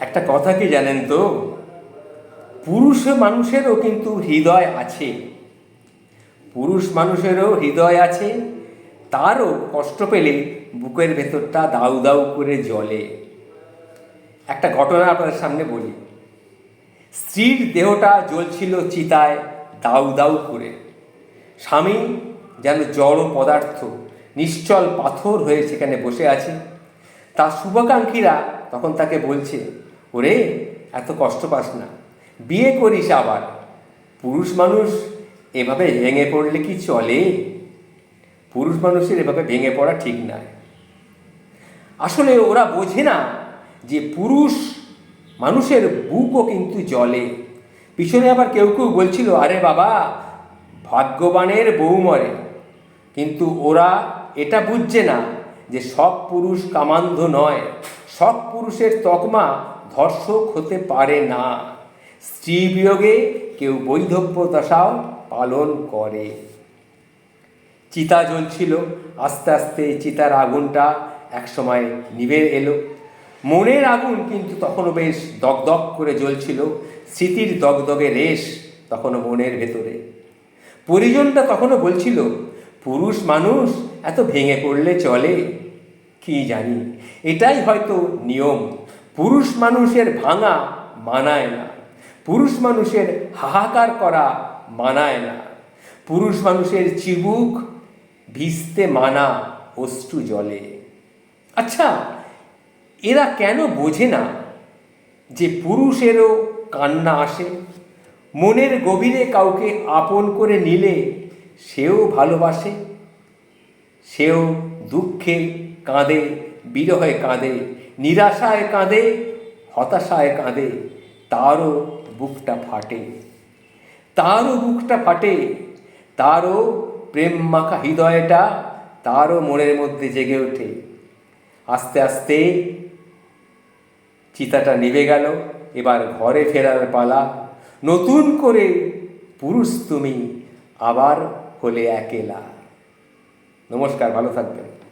একটা কথা কি জানেন তো? পুরুষ মানুষেরও কিন্তু হৃদয় আছে। পুরুষ মানুষেরও হৃদয় আছে, তারও কষ্ট পেলে বুকের ভেতরটা দাউ দাউ করে জ্বলে। একটা ঘটনা আপনাদের সামনে বলি। স্ত্রীর দেহটা জ্বলছিল চিতায় দাউ দাউ করে। স্বামী যেন জড় পদার্থ, নিশ্চল পাথর হয়ে সেখানে বসে আছে। তার শুভাকাঙ্ক্ষীরা তখন তাকে বলছে ওরে, এত কষ্ট পাস না। বিয়ে করিস আবার। পুরুষ মানুষ এভাবে ভেঙে পড়লে কি চলে? পুরুষ মানুষের এভাবে ভেঙে পড়া ঠিক নয় আসলে ওরা বোঝে না যে পুরুষ মানুষের বুকও কিন্তু জলে পিছনে আবার কেউ কেউ বলছিল, আরে বাবা, ভাগ্যবানের বউ মরে। কিন্তু ওরা এটা বুঝছে না যে সব পুরুষ কামান্ধ নয়। সব পুরুষের তকমা ধর্ষক হতে পারে না। স্ত্রী বিয়োগে কেউ বৈধব্য দশাও পালন করে। চিতা জ্বলছিল, আস্তে আস্তে চিতার আগুনটা একসময় নিভে এলো। মনের আগুন কিন্তু তখনও বেশ দগদগ করে জ্বলছিল। স্মৃতির দগদগে রেশ তখনও মনের ভেতরে। পরিজনটা তখনও বলছিল, পুরুষ মানুষ এত ভেঙে পড়লে চলে, কি জানি? এটাই হয়তো নিয়ম। পুরুষ মানুষের ভাঙা মানায় না। পুরুষ মানুষের হাহাকার করা মানায় না। পুরুষ মানুষের চিবুক ভিজতে মানা অশ্রু জলে। আচ্ছা এরা কেন বোঝে না যে পুরুষেরও কান্না আসে? মনের গভীরে কাউকে আপন করে নিলে সেও ভালোবাসে? সেও দুঃখে কাঁদে, বিরহে কাঁদে নিরাশায় কাঁদে, হতাশায় কাঁদে, তারও বুকটা ফাটে। তারও বুকটা ফাটে, তারও প্রেম মাখা হৃদয়টা, তারও মনের মধ্যে জেগে ওঠে। আস্তে আস্তে চিতাটা নিভে গেল, এবার ঘরে ফেরার পালা। নতুন করে পুরুষ তুমি আবার হলে একেলা। নমস্কার, ভালো থাকবেন।